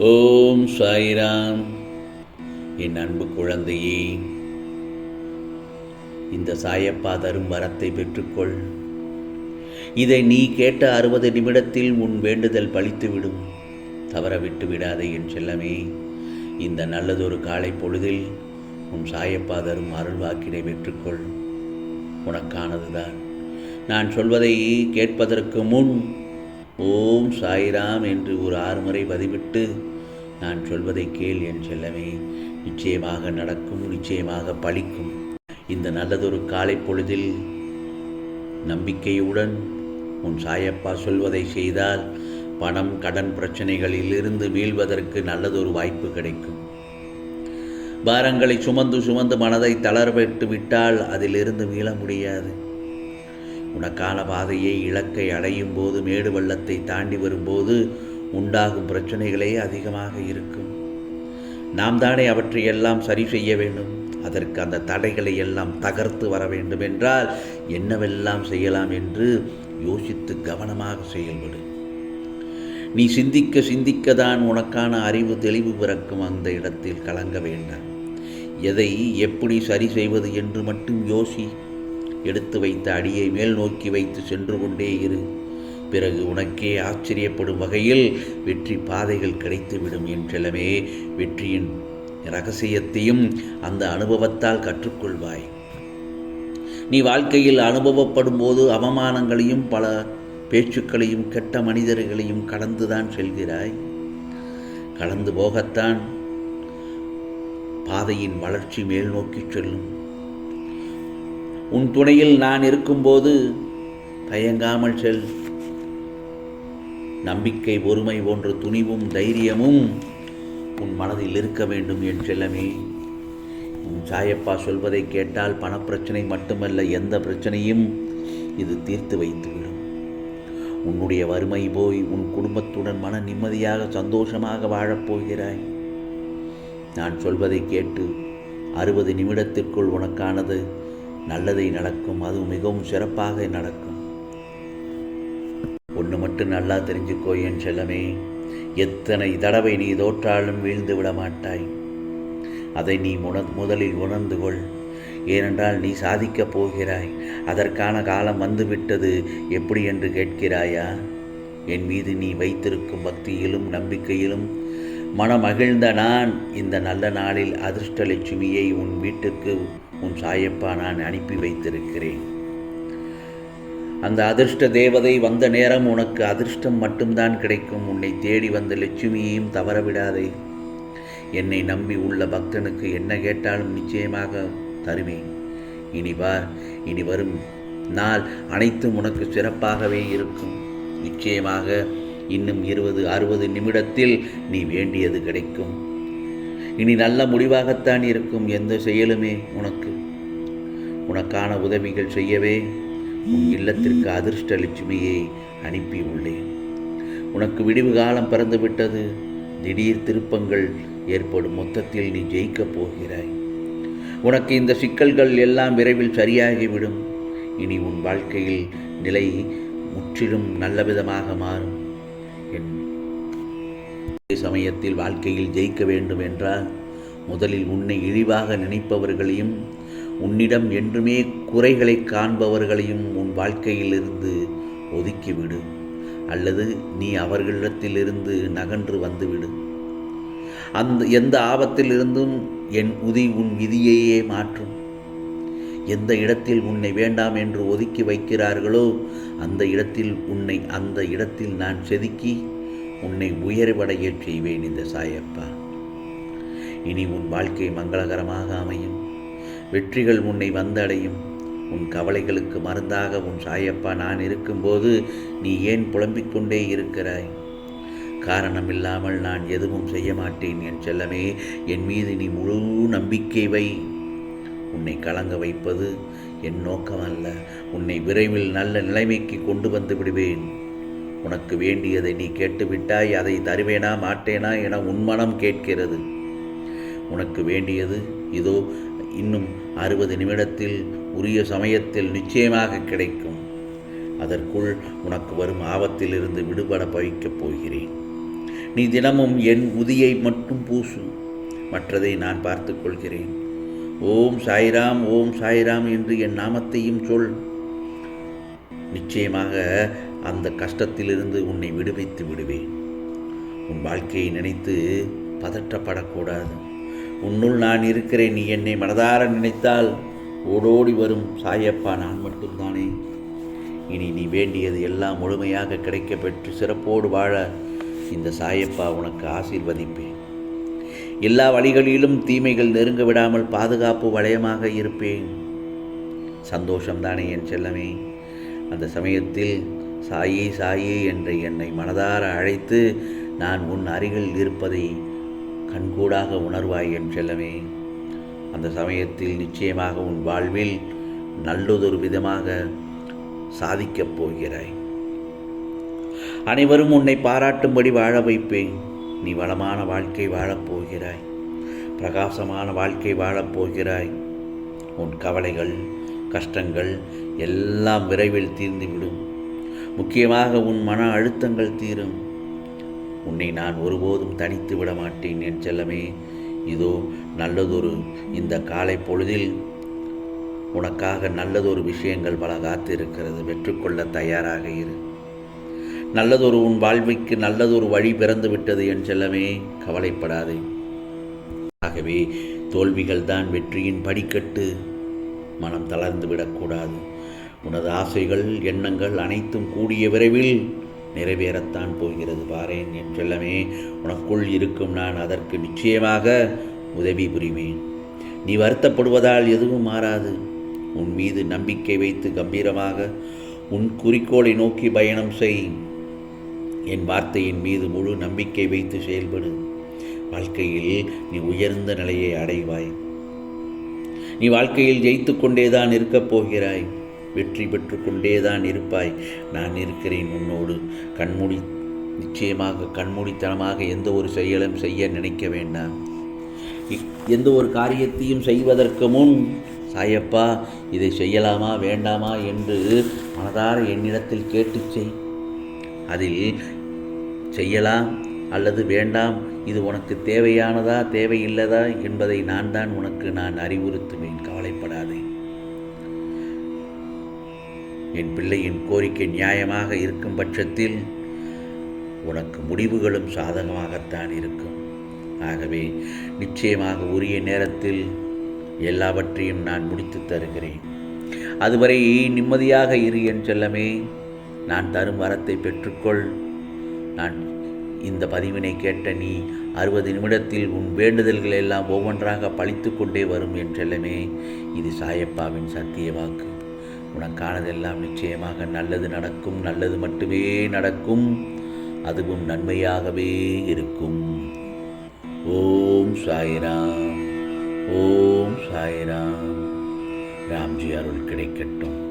ஓம் சாய்ராம். என் அன்பு குழந்தையே இந்த சாயப்பா தரும் வரத்தை பெற்றுக்கொள். இதை நீ கேட்ட அறுபது நிமிடத்தில் உன் வேண்டுதல் பழித்துவிடும். தவற விட்டு விடாதே என் செல்லமே இந்த நல்லதொரு காலை பொழுதில் உன் சாயப்பா தரும் அருள் வாக்கினை பெற்றுக்கொள். உனக்கானதுதான். நான் சொல்வதை கேட்பதற்கு முன் ஓம் சாய்ராம் என்று ஒரு ஆறு முறை பதிவிட்டு நான் சொல்வதை கேள் என் செல்லமே நிச்சயமாக நடக்கும் நிச்சயமாக பழிக்கும். இந்த நல்லதொரு காலை பொழுதில் நம்பிக்கையுடன் உன் சாயப்பா சொல்வதை செய்தால் பணம் கடன் பிரச்சனைகளிலிருந்து மீள்வதற்கு நல்லதொரு வாய்ப்பு கிடைக்கும். பாரங்களை சுமந்து சுமந்து மனதை தளர்விட்டு விட்டால் அதிலிருந்து மீள முடியாது. உனக்கான பாதையை இலக்கை அடையும் போது மேடு வெள்ளத்தை தாண்டி வரும்போது உண்டாகும் பிரச்சனைகளே அதிகமாக இருக்கும். நாம் தானே அவற்றை எல்லாம் சரி செய்ய வேண்டும். அதற்கு அந்த தடைகளை எல்லாம் தகர்த்து வர வேண்டும் என்றால் என்னவெல்லாம் செய்யலாம் என்று யோசித்து கவனமாக செயல்படு. நீ சிந்திக்க சிந்திக்க தான் உனக்கான அறிவு தெளிவு பிறக்கும் அந்த இடத்தில் கலங்க வேண்டாம். எதை எப்படி சரி செய்வது என்று மட்டும் யோசி. எடுத்து வைத்த அடியை மேல் நோக்கி வைத்து சென்று கொண்டே இரு. பிறகு உனக்கே ஆச்சரியப்படும் வகையில் வெற்றி பாதைகள் கிடைத்துவிடும் என்றெல்லாமே வெற்றியின் ரகசியத்தையும் அந்த அனுபவத்தால் கற்றுக்கொள்வாய். நீ வாழ்க்கையில் அனுபவப்படும் போது அவமானங்களையும் பல பேச்சுக்களையும் கெட்ட மனிதர்களையும் கடந்துதான் செல்கிறாய். கடந்து போகத்தான் பாதையின் வளர்ச்சி மேல் நோக்கி செல்லும். உன் துணையில் நான் இருக்கும்போது தயங்காமல் செல். நம்பிக்கை ஒருமை போன்ற துணிவும் தைரியமும் உன் மனதில் இருக்க வேண்டும் என் செல்லமே. உன் சாயப்பா சொல்வதை கேட்டால் பணப்பிரச்சனை மட்டுமல்ல எந்த பிரச்சனையும் இது தீர்த்து வைத்துவிடும். உன்னுடைய வறுமை போய் உன் குடும்பத்துடன் மன நிம்மதியாக சந்தோஷமாக வாழப்போகிறாய் நான் சொல்வதை கேட்டு அறுபது நிமிடத்திற்குள் உனக்கானது நல்லதை நடக்கும். அது மிகவும் சிறப்பாக நடக்கும். ஒன்று மட்டும் நல்லா தெரிஞ்சுக்கோ என் செல்லமே. எத்தனை தடவை நீ தோற்றாலும் வீழ்ந்து விட மாட்டாய். அதை நீ முன முதலில் உணர்ந்து கொள். ஏனென்றால் நீ சாதிக்கப் போகிறாய். அதற்கான காலம் வந்துவிட்டது. எப்படி என்று கேட்கிறாயா? என் மீது நீ வைத்திருக்கும் பக்தியிலும் நம்பிக்கையிலும் மனமகிழ்ந்த நான் இந்த நல்ல நாளில் அதிர்ஷ்ட லட்சுமியை உன் வீட்டுக்கு உன் சாயப்பா நான் அனுப்பி வைத்திருக்கிறேன். அந்த அதிர்ஷ்ட தேவதை வந்த நேரம் உனக்கு அதிர்ஷ்டம் மட்டும்தான் கிடைக்கும். உன்னை தேடி வந்த லட்சுமியையும் தவறவிடாதே. என்னை நம்பி உள்ள பக்தனுக்கு என்ன கேட்டாலும் நிச்சயமாக தருவேன். இனி வார் இனி வரும் நாள் அனைத்தும் உனக்கு சிறப்பாகவே இருக்கும். நிச்சயமாக இன்னும் இருபது அறுபது நிமிடத்தில் நீ வேண்டியது கிடைக்கும். இனி நல்ல முடிவாகத்தான் இருக்கும் எந்த செயலுமே உனக்கு. உனக்கான உதவிகள் செய்யவே உன் இல்லத்திற்கு அதிர்ஷ்ட லட்சுமியை அனுப்பி உள்ளேன். உனக்கு விடிவு காலம் பிறந்துவிட்டது. திடீர் திருப்பங்கள் ஏற்படும் மொத்தத்தில் நீ ஜெயிக்கப் போகிறாய். உனக்கு இந்த சிக்கல்கள் எல்லாம் விரைவில் சரியாகிவிடும். இனி உன் வாழ்க்கையில் நிலை முற்றிலும் நல்ல விதமாக மாறும். சமயத்தில் வாழ்க்கையில் ஜெயிக்க வேண்டும் என்றால் முதலில் உன்னை இழிவாக நினைப்பவர்களையும் உன்னிடம் என்றுமே குறைகளை காண்பவர்களையும் உன் வாழ்க்கையிலிருந்து ஒதுக்கிவிடு அல்லது நீ அவர்களிடத்திலிருந்து நகன்று வந்துவிடு. அந்த எந்த ஆபத்திலிருந்தும் என் உதி உன் விதியையே மாற்றும். எந்த இடத்தில் உன்னை வேண்டாம் என்று ஒதுக்கி வைக்கிறார்களோ அந்த இடத்தில் உன்னை அந்த இடத்தில் நான் செதுக்கி உன்னை உயர்வடையச் செய்வேன் இந்த சாயப்பா. இனி உன் வாழ்க்கை மங்களகரமாக அமையும். வெற்றிகள் உன்னை வந்தடையும். உன் கவலைகளுக்கு மருந்தாக உன் சாயப்பா நான் இருக்கும்போது நீ ஏன் புலம்பிக் கொண்டே இருக்கிறாய்? காரணமில்லாமல் நான் எதுவும் செய்ய மாட்டேன் என் செல்லமே. என் மீது நீ முழு நம்பிக்கை வை. உன்னை கலங்க வைப்பது என் நோக்கம் அல்ல உன்னை விரைவில் நல்ல நிலைமைக்கு கொண்டு வந்து விடுவேன். உனக்கு வேண்டியதை நீ கேட்டுவிட்டாய் அதை தருவேனா மாட்டேனா என உன் மனம் கேட்கிறது. உனக்கு வேண்டியது இதோ இன்னும் அறுபது நிமிடத்தில் உரிய சமயத்தில் நிச்சயமாக கிடைக்கும். அதற்குள் உனக்கு வரும் ஆபத்திலிருந்து விடுபட வைக்கப் போகிறேன். நீ தினமும் என் உதியை மட்டும் பூசு மற்றதை நான் பார்த்து கொள்கிறேன். ஓம் சாய்ராம் ஓம் சாய்ராம் என்று என் நாமத்தையும் சொல். நிச்சயமாக அந்த கஷ்டத்திலிருந்து உன்னை விடுவித்து விடுவேன். உன் வாழ்க்கையை நினைத்து பதற்றப்படக்கூடாது. உன்னுள் நான் இருக்கிறேன் நீ என்னை மனதார நினைத்தால் ஓடோடி வரும் சாயப்பா நான் மட்டும்தானே. இனி நீ வேண்டியது எல்லாம் முழுமையாக கிடைக்க பெற்று சிறப்போடு வாழ இந்த சாயப்பா உனக்கு ஆசீர்வதிப்பேன். எல்லா வழிகளிலும் தீமைகள் நெருங்க விடாமல் பாதுகாப்பு வளையமாக இருப்பேன். சந்தோஷம்தானே என் செல்லமே. அந்த சமயத்தில் சாயி சாயி என்று என்னை மனதார அழைத்து நான் உன் அருகில் இருப்பதை கண்கூடாக உணர்வாய் என் செல்லமே. அந்த சமயத்தில் நிச்சயமாக உன் வாழ்வில் நல்லதொரு விதமாக சாதிக்கப் போகிறாய். அனைவரும் உன்னை பாராட்டும்படி வாழ வைப்பேன். நீ வளமான வாழ்க்கை வாழப் போகிறாய். பிரகாசமான வாழ்க்கை வாழப் போகிறாய். உன் கவலைகள் கஷ்டங்கள் எல்லாம் விரைவில் தீர்ந்துவிடும். முக்கியமாக உன் மன அழுத்தங்கள் தீரும். உன்னை நான் ஒருபோதும் தனித்து விட மாட்டேன் என் செல்லமே. இதோ நல்லதொரு இந்த காலை பொழுதில் உனக்காக நல்லதொரு விஷயங்கள் பல காத்திருக்கிறது. பெற்றுக்கொள்ள தயாராக இரு. நல்லதொரு உன் வாழ்வைக்கு நல்லதொரு வழி பிறந்து விட்டது என் செல்லமே. கவலைப்படாதே. ஆகவே தோல்விகள் தான் வெற்றியின் படிக்கட்டு. மனம் தளர்ந்து விடக்கூடாது. உனது ஆசைகள் எண்ணங்கள் அனைத்தும் கூடிய விரைவில் நிறைவேறத்தான் போகிறது பாரேன் என் செல்லமே. உனக்குள் இருக்கும் நான் அதற்கு நிச்சயமாக உதவி புரிவேன். நீ வருத்தப்படுவதால் எதுவும் மாறாது. உன் மீது நம்பிக்கை வைத்து கம்பீரமாக உன் குறிக்கோளை நோக்கி பயணம் செய். என் வார்த்தையின் மீது முழு நம்பிக்கை வைத்து செயல்படு. வாழ்க்கையில் நீ உயர்ந்த நிலையை அடைவாய். நீ வாழ்க்கையில் ஜெயித்து கொண்டேதான் இருக்கப் போகிறாய். வெற்றி பெற்று கொண்டேதான் இருப்பாய். நான் இருக்கிறேன் உன்னோடு. கண்மூடி நிச்சயமாக கண்மூடித்தனமாக எந்த ஒரு செயலும் செய்ய நினைக்க வேண்டாம். இ- எந்த ஒரு காரியத்தையும் செய்வதற்கு முன் சாயப்பா இதை செய்யலாமா வேண்டாமா? என்று மனதார என்னிடத்தில் கேட்டுச் செய். அதில் செய்யலாம் அல்லது வேண்டாம் இது உனக்கு தேவையானதா தேவையில்லதா? என்பதை நான் தான் உனக்கு நான் அறிவுறுத்துவேன். கவலைப்படாதே. என் பிள்ளையின் கோரிக்கை நியாயமாக இருக்கும் பட்சத்தில் உனக்கு முடிவுகளும் சாதகமாகத்தான் இருக்கும். ஆகவே நிச்சயமாக உரிய நேரத்தில் எல்லாவற்றையும் நான் முடித்து தருகிறேன். அதுவரை நிம்மதியாக இரு என் செல்லமே நான் தரும் வரத்தை பெற்றுக்கொள். நான் இந்த பதிவினை கேட்ட நீ அறுபது நிமிடத்தில் உன் வேண்டுதல்கள் எல்லாம் ஒவ்வொன்றாக பழித்து கொண்டே வரும் என் செல்லமே இது சாயப்பாவின் சத்திய வாக்கு. உனக்கானதெல்லாம் நிச்சயமாக நல்லது நடக்கும் நல்லது மட்டுமே நடக்கும் அதுவும் நன்மையாகவே இருக்கும். ஓம் சாய்ராம் ஓம் சாய்ராம். ராம்ஜி அருள் கிடைக்கட்டும்.